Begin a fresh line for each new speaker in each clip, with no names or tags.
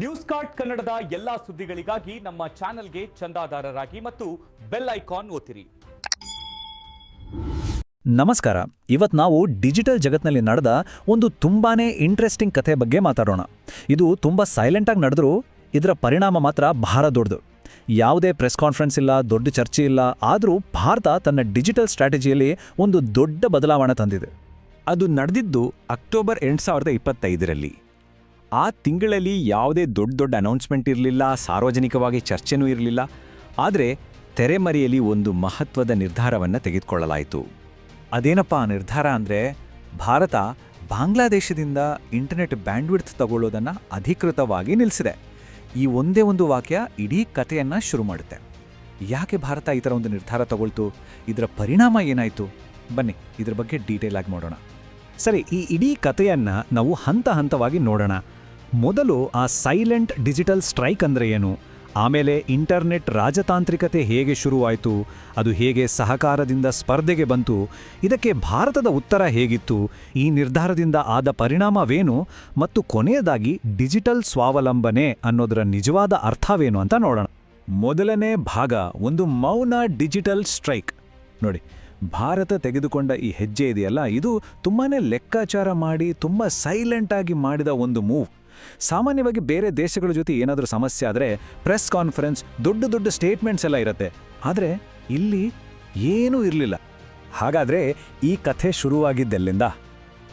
News card ಕನ್ನಡದ ಎಲ್ಲಾ ಸುದ್ದಿಗಳಿಗಾಗಿ ನಮ್ಮ ಚಾನೆಲ್ಗೆ ಚಂದಾದಾರರಾಗಿ ಮತ್ತು ಬೆಲ್ ಐಕಾನ್ ಒತ್ತಿರಿ
ನಮಸ್ಕಾರ. ಇವತ್ತು ನಾವು ಡಿಜಿಟಲ್ ಜಗತ್ನಲ್ಲಿ ನಡೆದ ಒಂದು ತುಂಬಾನೇ ಇಂಟ್ರೆಸ್ಟಿಂಗ್ ಕಥೆ ಬಗ್ಗೆ ಮಾತಾಡೋಣ. ಇದು ತುಂಬ ಸೈಲೆಂಟಾಗಿ ನಡೆದರೂ ಇದರ ಪರಿಣಾಮ ಮಾತ್ರ ಬಹಳ ದೊಡ್ಡದು. ಯಾವುದೇ ಪ್ರೆಸ್ ಕಾನ್ಫರೆನ್ಸ್ ಇಲ್ಲ ದೊಡ್ಡ ಚರ್ಚೆ ಇಲ್ಲ ಆದರೂ ಭಾರತ ತನ್ನ ಡಿಜಿಟಲ್ ಸ್ಟ್ರಾಟಜಿಯಲ್ಲಿ ಒಂದು ದೊಡ್ಡ ಬದಲಾವಣೆ ತಂದಿದೆ.
ಅದು ನಡೆದಿದ್ದು ಅಕ್ಟೋಬರ್ ಎಂಟು ಸಾವಿರದ ಇಪ್ಪತ್ತೈದರಲ್ಲಿ. ಆ ತಿಂಗಳಲ್ಲಿ ಯಾವುದೇ ದೊಡ್ಡ ದೊಡ್ಡ ಅನೌನ್ಸ್ಮೆಂಟ್ ಇರಲಿಲ್ಲ, ಸಾರ್ವಜನಿಕವಾಗಿ ಚರ್ಚೆನೂ ಇರಲಿಲ್ಲ. ಆದರೆ ತೆರೆಮರೆಯಲ್ಲಿ ಒಂದು ಮಹತ್ವದ ನಿರ್ಧಾರವನ್ನು ತೆಗೆದುಕೊಳ್ಳಲಾಯಿತು.
ಅದೇನಪ್ಪ ಆ ನಿರ್ಧಾರ ಅಂದರೆ ಭಾರತ ಬಾಂಗ್ಲಾದೇಶದಿಂದ ಇಂಟರ್ನೆಟ್ ಬ್ಯಾಂಡ್ವಿಡ್ತ್ ತಗೊಳ್ಳೋದನ್ನು ಅಧಿಕೃತವಾಗಿ ನಿಲ್ಲಿಸಿದೆ ಈ ಒಂದೇ ಒಂದು ವಾಕ್ಯ ಇಡೀ ಕಥೆಯನ್ನು ಶುರು ಮಾಡುತ್ತೆ. ಯಾಕೆ ಭಾರತ ಈ ಥರ ಒಂದು ನಿರ್ಧಾರ ತಗೊಳ್ತು? ಇದರ ಪರಿಣಾಮ ಏನಾಯಿತು? ಬನ್ನಿ, ಇದ್ರ ಬಗ್ಗೆ ಡೀಟೇಲ್ ಆಗಿ ನೋಡೋಣ. ಸರಿ, ಈ ಇಡೀ ಕಥೆಯನ್ನು ನಾವು ಹಂತ ಹಂತವಾಗಿ ನೋಡೋಣ. ಮೊದಲು ಆ ಸೈಲೆಂಟ್ ಡಿಜಿಟಲ್ ಸ್ಟ್ರೈಕ್ ಅಂದರೆ ಏನು? ಆಮೇಲೆ ಇಂಟರ್ನೆಟ್ ರಾಜತಾಂತ್ರಿಕತೆ ಹೇಗೆ ಶುರುವಾಯಿತು? ಅದು ಹೇಗೆ ಸಹಕಾರದಿಂದ ಸ್ಪರ್ಧೆಗೆ ಬಂತು? ಇದಕ್ಕೆ ಭಾರತದ ಉತ್ತರ ಹೇಗಿತ್ತು? ಈ ನಿರ್ಧಾರದಿಂದ ಆದ ಪರಿಣಾಮವೇನು? ಮತ್ತು ಕೊನೆಯದಾಗಿ ಡಿಜಿಟಲ್ ಸ್ವಾವಲಂಬನೆ ಅನ್ನೋದರ ನಿಜವಾದ ಅರ್ಥವೇನು ಅಂತ ನೋಡೋಣ. ಮೊದಲನೇ ಭಾಗ, ಒಂದು ಮೌನ ಡಿಜಿಟಲ್ ಸ್ಟ್ರೈಕ್. ನೋಡಿ, ಭಾರತ ತೆಗೆದುಕೊಂಡ ಈ ಹೆಜ್ಜೆ ಇದೆಯಲ್ಲ? ಇದು ತುಂಬಾ ಲೆಕ್ಕಾಚಾರ ಮಾಡಿ, ತುಂಬ ಸೈಲೆಂಟಾಗಿ ಮಾಡಿದ ಒಂದು ಮೂವ್. ಸಾಮಾನ್ಯವಾಗಿ ಬೇರೆ ದೇಶಗಳ ಜೊತೆ ಏನಾದರೂ ಸಮಸ್ಯೆ ಆದರೆ ಪ್ರೆಸ್ ಕಾನ್ಫರೆನ್ಸ್ ದೊಡ್ಡ ದೊಡ್ಡ ಸ್ಟೇಟ್ಮೆಂಟ್ಸ್ ಎಲ್ಲ ಇರುತ್ತೆ. ಆದರೆ ಇಲ್ಲಿ ಏನೂ ಇರಲಿಲ್ಲ. ಹಾಗಾದರೆ ಈ ಕಥೆ ಶುರುವಾಗಿದ್ದೆಲ್ಲಿಂದ?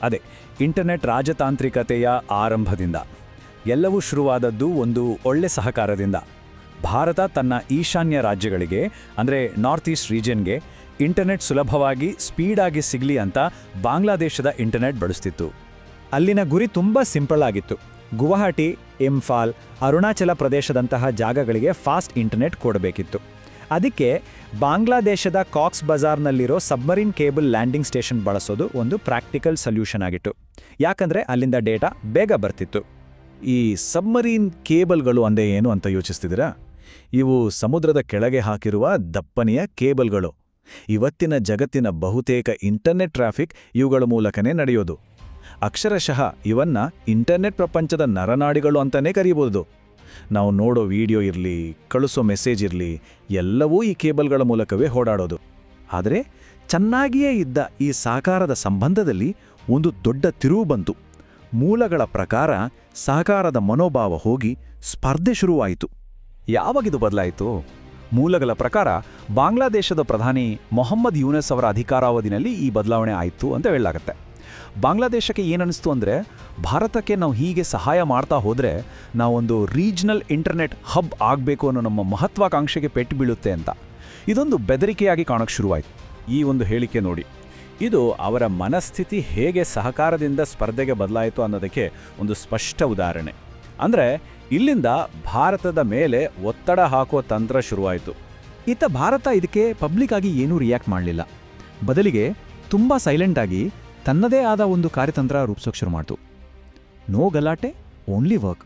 ಅದೇ ಇಂಟರ್ನೆಟ್ ರಾಜತಾಂತ್ರಿಕತೆಯ ಆರಂಭದಿಂದ. ಎಲ್ಲವೂ ಶುರುವಾದದ್ದು ಒಂದು ಒಳ್ಳೆ ಸಹಕಾರದಿಂದ. ಭಾರತ ತನ್ನ ಈಶಾನ್ಯ ರಾಜ್ಯಗಳಿಗೆ, ಅಂದರೆ ನಾರ್ತ್ ಈಸ್ಟ್ ರೀಜನ್ಗೆ ಇಂಟರ್ನೆಟ್ ಸುಲಭವಾಗಿ ಸ್ಪೀಡಾಗಿ ಸಿಗಲಿ ಅಂತ ಬಾಂಗ್ಲಾದೇಶದ ಇಂಟರ್ನೆಟ್ ಬಳಸ್ತಿತ್ತು. ಅಲ್ಲಿನ ಗುರಿ ತುಂಬ ಸಿಂಪಲ್ ಆಗಿತ್ತು. ಗುವಾಹಟಿ, ಇಂಫಾಲ್, ಅರುಣಾಚಲ ಪ್ರದೇಶದಂತಹ ಜಾಗಗಳಿಗೆ ಫಾಸ್ಟ್ ಇಂಟರ್ನೆಟ್ ಕೊಡಬೇಕಿತ್ತು. ಅದಕ್ಕೆ ಬಾಂಗ್ಲಾದೇಶದ ಕಾಕ್ಸ್ ಬಜಾರ್ನಲ್ಲಿರೋ ಸಬ್ಮರೀನ್ ಕೇಬಲ್ ಲ್ಯಾಂಡಿಂಗ್ ಸ್ಟೇಷನ್ ಬಳಸೋದು ಒಂದು ಪ್ರಾಕ್ಟಿಕಲ್ ಸೊಲ್ಯೂಷನ್ ಆಗಿತ್ತು. ಯಾಕಂದರೆ ಅಲ್ಲಿಂದ ಡೇಟಾ ಬೇಗ ಬರ್ತಿತ್ತು. ಈ ಸಬ್ಮರೀನ್ ಕೇಬಲ್ಗಳು ಅಂದೇ ಏನು ಅಂತ ಯೋಚಿಸ್ತಿದ್ದೀರಾ? ಇವು ಸಮುದ್ರದ ಕೆಳಗೆ ಹಾಕಿರುವ ದಪ್ಪನೆಯ ಕೇಬಲ್ಗಳು. ಇವತ್ತಿನ ಜಗತ್ತಿನ ಬಹುತೇಕ ಇಂಟರ್ನೆಟ್ ಟ್ರಾಫಿಕ್ ಇವುಗಳ ಮೂಲಕನೇ ನಡೆಯೋದು. ಅಕ್ಷರಶಃ ಇವನ್ನ ಇಂಟರ್ನೆಟ್ ಪ್ರಪಂಚದ ನರನಾಡಿಗಳು ಅಂತಲೇ ಕರೀಬೋದು. ನಾವು ನೋಡೋ ವಿಡಿಯೋ ಇರಲಿ, ಕಳಿಸೋ ಮೆಸೇಜ್ ಇರಲಿ, ಎಲ್ಲವೂ ಈ ಕೇಬಲ್ಗಳ ಮೂಲಕವೇ ಓಡಾಡೋದು. ಆದರೆ ಚೆನ್ನಾಗಿಯೇ ಇದ್ದ ಈ ಸಾಕಾರದ ಸಂಬಂಧದಲ್ಲಿ ಒಂದು ದೊಡ್ಡ ತಿರುವು ಬಂತು. ಮೂಲಗಳ ಪ್ರಕಾರ ಸಾಕಾರದ ಮನೋಭಾವ ಹೋಗಿ ಸ್ಪರ್ಧೆ ಶುರುವಾಯಿತು. ಯಾವಾಗಿದು ಬದಲಾಯಿತು? ಮೂಲಗಳ ಪ್ರಕಾರ ಬಾಂಗ್ಲಾದೇಶದ ಪ್ರಧಾನಿ ಮೊಹಮ್ಮದ್ ಯೂನಸ್ ಅವರ ಅಧಿಕಾರಾವಧಿನಲ್ಲಿ ಈ ಬದಲಾವಣೆ ಆಯಿತು ಅಂತ ಹೇಳಲಾಗತ್ತೆ. ಬಾಂಗ್ಲಾದೇಶಕ್ಕೆ ಏನನ್ನಿಸ್ತು ಅಂದರೆ ಭಾರತಕ್ಕೆ ನಾವು ಹೀಗೆ ಸಹಾಯ ಮಾಡ್ತಾ ಹೋದರೆ ನಾವೊಂದು ರೀಜ್ನಲ್ ಇಂಟರ್ನೆಟ್ ಹಬ್ ಆಗಬೇಕು ಅನ್ನೋ ನಮ್ಮ ಮಹತ್ವಾಕಾಂಕ್ಷೆಗೆ ಪೆಟ್ಟು ಬೀಳುತ್ತೆ ಅಂತ. ಇದೊಂದು ಬೆದರಿಕೆಯಾಗಿ ಕಾಣೋಕ್ಕೆ ಶುರುವಾಯಿತು. ಈ ಒಂದು ಹೇಳಿಕೆ ನೋಡಿ. ಇದು ಅವರ ಮನಸ್ಥಿತಿ ಹೇಗೆ ಸಹಕಾರದಿಂದ ಸ್ಪರ್ಧೆಗೆ ಬದಲಾಯಿತು ಅನ್ನೋದಕ್ಕೆ ಒಂದು ಸ್ಪಷ್ಟ ಉದಾಹರಣೆ. ಅಂದರೆ ಇಲ್ಲಿಂದ ಭಾರತದ ಮೇಲೆ ಒತ್ತಡ ಹಾಕೋ ತಂತ್ರ ಶುರುವಾಯಿತು. ಇತ್ತ ಭಾರತ ಇದಕ್ಕೆ ಪಬ್ಲಿಕ್ ಆಗಿ ಏನೂ ರಿಯಾಕ್ಟ್ ಮಾಡಲಿಲ್ಲ. ಬದಲಿಗೆ ತುಂಬ ಸೈಲೆಂಟಾಗಿ ತನ್ನದೇ ಆದ ಒಂದು ಕಾರ್ಯತಂತ್ರ ರೂಪಿಸೋಕೆ ಶುರು ಮಾಡ್ತು. ನೋ ಗಲಾಟೆ ಓನ್ಲಿ ವರ್ಕ್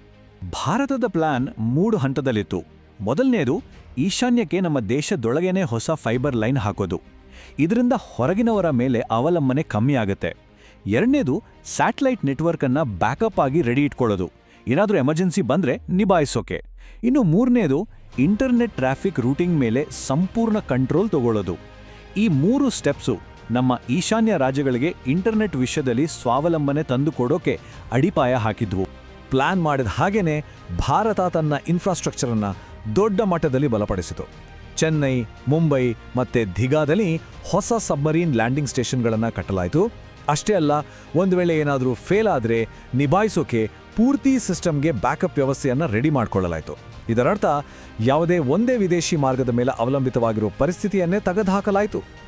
ಭಾರತದ ಪ್ಲಾನ್ ಮೂರು ಹಂತದಲ್ಲಿತ್ತು. ಮೊದಲನೆಯದು ಈಶಾನ್ಯಕ್ಕೆ ನಮ್ಮ ದೇಶದೊಳಗೇನೆ ಹೊಸ ಫೈಬರ್ ಲೈನ್ ಹಾಕೋದು. ಇದರಿಂದ ಹೊರಗಿನವರ ಮೇಲೆ ಅವಲಂಬನೆ ಕಮ್ಮಿ ಆಗುತ್ತೆ. ಎರಡನೇದು ಸ್ಯಾಟಲೈಟ್ ನೆಟ್ವರ್ಕನ್ನು ಬ್ಯಾಕಪ್ ಆಗಿ ರೆಡಿ ಇಟ್ಕೊಳ್ಳೋದು. ಏನಾದರೂ ಎಮರ್ಜೆನ್ಸಿ ಬಂದರೆ ನಿಭಾಯಿಸೋಕೆ. ಇನ್ನು ಮೂರನೇದು ಇಂಟರ್ನೆಟ್ ಟ್ರಾಫಿಕ್ ರೂಟಿಂಗ್ ಮೇಲೆ ಸಂಪೂರ್ಣ ಕಂಟ್ರೋಲ್ ತಗೊಳ್ಳೋದು. ಈ ಮೂರು ಸ್ಟೆಪ್ಸು ನಮ್ಮ ಈಶಾನ್ಯ ರಾಜ್ಯಗಳಿಗೆ ಇಂಟರ್ನೆಟ್ ವಿಷಯದಲ್ಲಿ ಸ್ವಾವಲಂಬನೆ ತಂದುಕೊಡೋಕೆ ಅಡಿಪಾಯ ಹಾಕಿದ್ವು. ಪ್ಲಾನ್ ಮಾಡಿದ ಹಾಗೇನೆ ಭಾರತ ತನ್ನ ಇನ್ಫ್ರಾಸ್ಟ್ರಕ್ಚರನ್ನು ದೊಡ್ಡ ಮಟ್ಟದಲ್ಲಿ ಬಲಪಡಿಸಿತು. ಚೆನ್ನೈ, ಮುಂಬೈ ಮತ್ತೆ ದಿಗಾದಲ್ಲಿ ಹೊಸ ಸಬ್ಮರೀನ್ ಲ್ಯಾಂಡಿಂಗ್ ಸ್ಟೇಷನ್ಗಳನ್ನು ಕಟ್ಟಲಾಯಿತು. ಅಷ್ಟೇ ಅಲ್ಲ, ಒಂದು ವೇಳೆ ಏನಾದರೂ ಫೇಲ್ ಆದರೆ ನಿಭಾಯಿಸೋಕೆ ಪೂರ್ತಿ ಸಿಸ್ಟಮ್ಗೆ ಬ್ಯಾಕಪ್ ವ್ಯವಸ್ಥೆಯನ್ನು ರೆಡಿ ಮಾಡಿಕೊಳ್ಳಲಾಯಿತು. ಇದರರ್ಥ, ಯಾವುದೇ ಒಂದೇ ವಿದೇಶಿ ಮಾರ್ಗದ ಮೇಲೆ ಅವಲಂಬಿತವಾಗಿರುವ ಪರಿಸ್ಥಿತಿಯನ್ನೇ ತೆಗೆದುಹಾಕಲಾಯಿತು.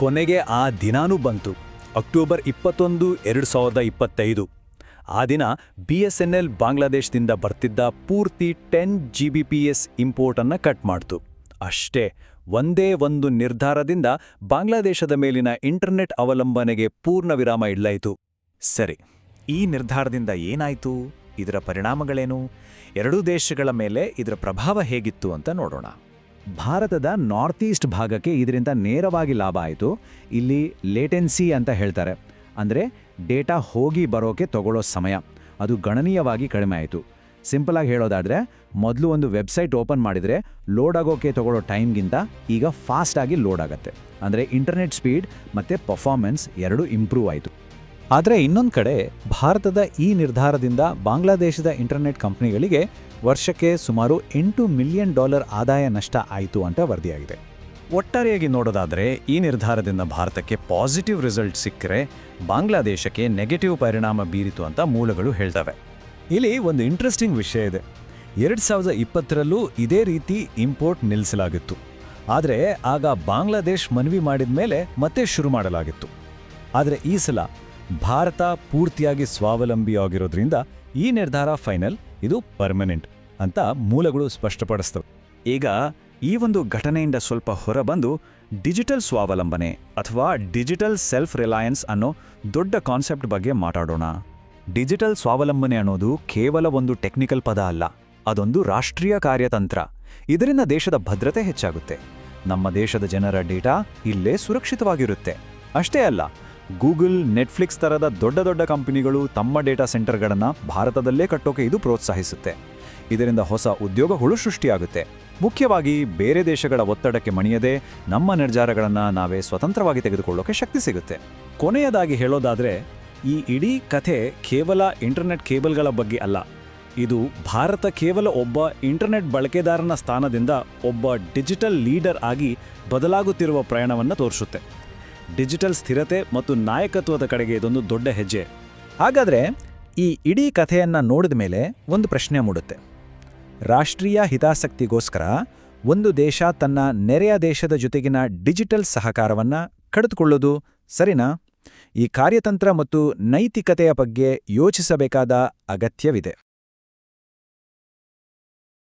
ಕೊನೆಗೆ ಆ ದಿನಾನೂ ಬಂತು. ಅಕ್ಟೋಬರ್ ಇಪ್ಪತ್ತೊಂದು, ಎರಡು ಸಾವಿರದ ಇಪ್ಪತ್ತೈದು. ಆ ದಿನ ಬಿ ಎಸ್ ಎನ್ ಎಲ್ ಬಾಂಗ್ಲಾದೇಶದಿಂದ ಬರ್ತಿದ್ದ ಪೂರ್ತಿ ten G B P S ಇಂಪೋರ್ಟನ್ನು cut ಮಾಡ್ತು. ಅಷ್ಟೇ, ಒಂದೇ ಒಂದು ನಿರ್ಧಾರದಿಂದ ಬಾಂಗ್ಲಾದೇಶದ ಮೇಲಿನ ಇಂಟರ್ನೆಟ್ ಅವಲಂಬನೆಗೆ ಪೂರ್ಣ ವಿರಾಮ ಇಡ್ಲಾಯಿತು. ಸರಿ, ಈ ನಿರ್ಧಾರದಿಂದ ಏನಾಯಿತು? ಇದರ ಪರಿಣಾಮಗಳೇನು? ಎರಡೂ ದೇಶಗಳ ಮೇಲೆ ಇದರ ಪ್ರಭಾವ ಹೇಗಿತ್ತು ಅಂತ ನೋಡೋಣ. ಭಾರತದ ನಾರ್ತ್ ಈಸ್ಟ್ ಭಾಗಕ್ಕೆ ಇದರಿಂದ ನೇರವಾಗಿ ಲಾಭ ಆಯಿತು. ಇಲ್ಲಿ ಲೇಟೆನ್ಸಿ ಅಂತ ಹೇಳ್ತಾರೆ. ಅಂದರೆ ಡೇಟಾ ಹೋಗಿ ಬರೋಕೆ ತಗೊಳ್ಳೋ ಸಮಯ. ಅದು ಗಣನೀಯವಾಗಿ ಕಡಿಮೆ ಆಯಿತು. ಸಿಂಪಲಾಗಿ ಹೇಳೋದಾದರೆ, ಮೊದಲು ಒಂದು ವೆಬ್ಸೈಟ್ ಓಪನ್ ಮಾಡಿದರೆ ಲೋಡ್ ಆಗೋಕೆ ತಗೊಳ್ಳೋ ಟೈಮ್ಗಿಂತ ಈಗ ಫಾಸ್ಟಾಗಿ ಲೋಡ್ ಆಗುತ್ತೆ. ಅಂದರೆ ಇಂಟರ್ನೆಟ್ ಸ್ಪೀಡ್ ಮತ್ತು ಪರ್ಫಾರ್ಮೆನ್ಸ್ ಎರಡೂ ಇಂಪ್ರೂವ್ ಆಯಿತು. ಆದರೆ ಇನ್ನೊಂದು ಕಡೆ ಭಾರತದ ಈ ನಿರ್ಧಾರದಿಂದ ಬಾಂಗ್ಲಾದೇಶದ ಇಂಟರ್ನೆಟ್ ಕಂಪ್ನಿಗಳಿಗೆ ವರ್ಷಕ್ಕೆ ಸುಮಾರು ಎಂಟು ಮಿಲಿಯನ್ ಡಾಲರ್ ಆದಾಯ ನಷ್ಟ ಆಯಿತು ಅಂತ ವರದಿಯಾಗಿದೆ. ಒಟ್ಟಾರೆಯಾಗಿ ನೋಡೋದಾದರೆ, ಈ ನಿರ್ಧಾರದಿಂದ ಭಾರತಕ್ಕೆ ಪಾಸಿಟಿವ್ ರಿಸಲ್ಟ್ ಸಿಕ್ಕರೆ ಬಾಂಗ್ಲಾದೇಶಕ್ಕೆ ನೆಗೆಟಿವ್ ಪರಿಣಾಮ ಬೀರಿತು ಅಂತ ಮೂಲಗಳು ಹೇಳ್ತವೆ. ಇಲ್ಲಿ ಒಂದು ಇಂಟ್ರೆಸ್ಟಿಂಗ್ ವಿಷಯ ಇದೆ. ಎರಡು ಸಾವಿರದ ಇಪ್ಪತ್ತರಲ್ಲೂ ಇದೇ ರೀತಿ ಇಂಪೋರ್ಟ್ ನಿಲ್ಲಿಸಲಾಗಿತ್ತು ಆದರೆ, ಆಗ ಬಾಂಗ್ಲಾದೇಶ್ ಮನವಿ ಮಾಡಿದ ಮೇಲೆ ಮತ್ತೆ ಶುರು ಮಾಡಲಾಗಿತ್ತು. ಆದರೆ ಈ ಸಲ ಭಾರತ ಪೂರ್ತಿಯಾಗಿ ಸ್ವಾವಲಂಬಿಯಾಗಿರೋದ್ರಿಂದ ಈ ನಿರ್ಧಾರ ಫೈನಲ್. ಇದು ಪರ್ಮನೆಂಟ್ ಅಂತ ಮೂಲಗಳು ಸ್ಪಷ್ಟಪಡಿಸ್ತವೆ. ಈಗ ಈ ಒಂದು ಘಟನೆಯಿಂದ ಸ್ವಲ್ಪ ಹೊರಬಂದು ಡಿಜಿಟಲ್ ಸ್ವಾವಲಂಬನೆ ಅಥವಾ ಡಿಜಿಟಲ್ ಸೆಲ್ಫ್ ರಿಲಯನ್ಸ್ ಅನ್ನೋ ದೊಡ್ಡ ಕಾನ್ಸೆಪ್ಟ್ ಬಗ್ಗೆ ಮಾತಾಡೋಣ. ಡಿಜಿಟಲ್ ಸ್ವಾವಲಂಬನೆ ಅನ್ನೋದು ಕೇವಲ ಒಂದು ಟೆಕ್ನಿಕಲ್ ಪದ ಅಲ್ಲ, ಅದೊಂದು ರಾಷ್ಟ್ರೀಯ ಕಾರ್ಯತಂತ್ರ. ಇದರಿಂದ ದೇಶದ ಭದ್ರತೆ ಹೆಚ್ಚಾಗುತ್ತೆ. ನಮ್ಮ ದೇಶದ ಜನರ ಡೇಟಾ ಇಲ್ಲೇ ಸುರಕ್ಷಿತವಾಗಿರುತ್ತೆ. ಅಷ್ಟೇ ಅಲ್ಲ ಗೂಗಲ್, ನೆಟ್ಫ್ಲಿಕ್ಸ್ ತರದ ದೊಡ್ಡ ದೊಡ್ಡ ಕಂಪನಿಗಳು ತಮ್ಮ ಡೇಟಾ ಸೆಂಟರ್ಗಳನ್ನು ಭಾರತದಲ್ಲೇ ಕಟ್ಟೋಕೆ ಇದು ಪ್ರೋತ್ಸಾಹಿಸುತ್ತೆ. ಇದರಿಂದ ಹೊಸ ಉದ್ಯೋಗಗಳು ಸೃಷ್ಟಿಯಾಗುತ್ತೆ. ಮುಖ್ಯವಾಗಿ ಬೇರೆ ದೇಶಗಳ ಒತ್ತಡಕ್ಕೆ ಮಣಿಯದೆ ನಮ್ಮ ನಿರ್ಧಾರಗಳನ್ನು ನಾವೇ ಸ್ವತಂತ್ರವಾಗಿ ತೆಗೆದುಕೊಳ್ಳೋಕೆ ಶಕ್ತಿ ಸಿಗುತ್ತೆ. ಕೊನೆಯದಾಗಿ ಹೇಳೋದಾದರೆ, ಈ ಇಡೀ ಕಥೆ ಕೇವಲ ಇಂಟರ್ನೆಟ್ ಕೇಬಲ್ಗಳ ಬಗ್ಗೆ ಅಲ್ಲ. ಇದು ಭಾರತ ಕೇವಲ ಒಬ್ಬ ಇಂಟರ್ನೆಟ್ ಬಳಕೆದಾರನ ಸ್ಥಾನದಿಂದ ಒಬ್ಬ ಡಿಜಿಟಲ್ ಲೀಡರ್ ಆಗಿ ಬದಲಾಗುತ್ತಿರುವ ಪ್ರಯಾಣವನ್ನು ತೋರಿಸುತ್ತೆ. ಡಿಜಿಟಲ್ ಸ್ಥಿರತೆ ಮತ್ತು ನಾಯಕತ್ವದ ಕಡೆಗೆ ಇದೊಂದು ದೊಡ್ಡ ಹೆಜ್ಜೆ. ಹಾಗಾದರೆ ಈ ಇಡೀ ಕಥೆಯನ್ನು ನೋಡಿದ ಮೇಲೆ ಒಂದು ಪ್ರಶ್ನೆ ಮೂಡುತ್ತೆ. ರಾಷ್ಟ್ರೀಯ ಹಿತಾಸಕ್ತಿಗೋಸ್ಕರ ಒಂದು ದೇಶ ತನ್ನ ನೆರೆಯ ದೇಶದ ಜೊತೆಗಿನ ಡಿಜಿಟಲ್ ಸಹಕಾರವನ್ನು ಕಡಿದುಕೊಳ್ಳೋದು ಸರಿನಾ? ಈ ಕಾರ್ಯತಂತ್ರ ಮತ್ತು ನೈತಿಕತೆಯ ಬಗ್ಗೆ ಯೋಚಿಸಬೇಕಾದ ಅಗತ್ಯವಿದೆ.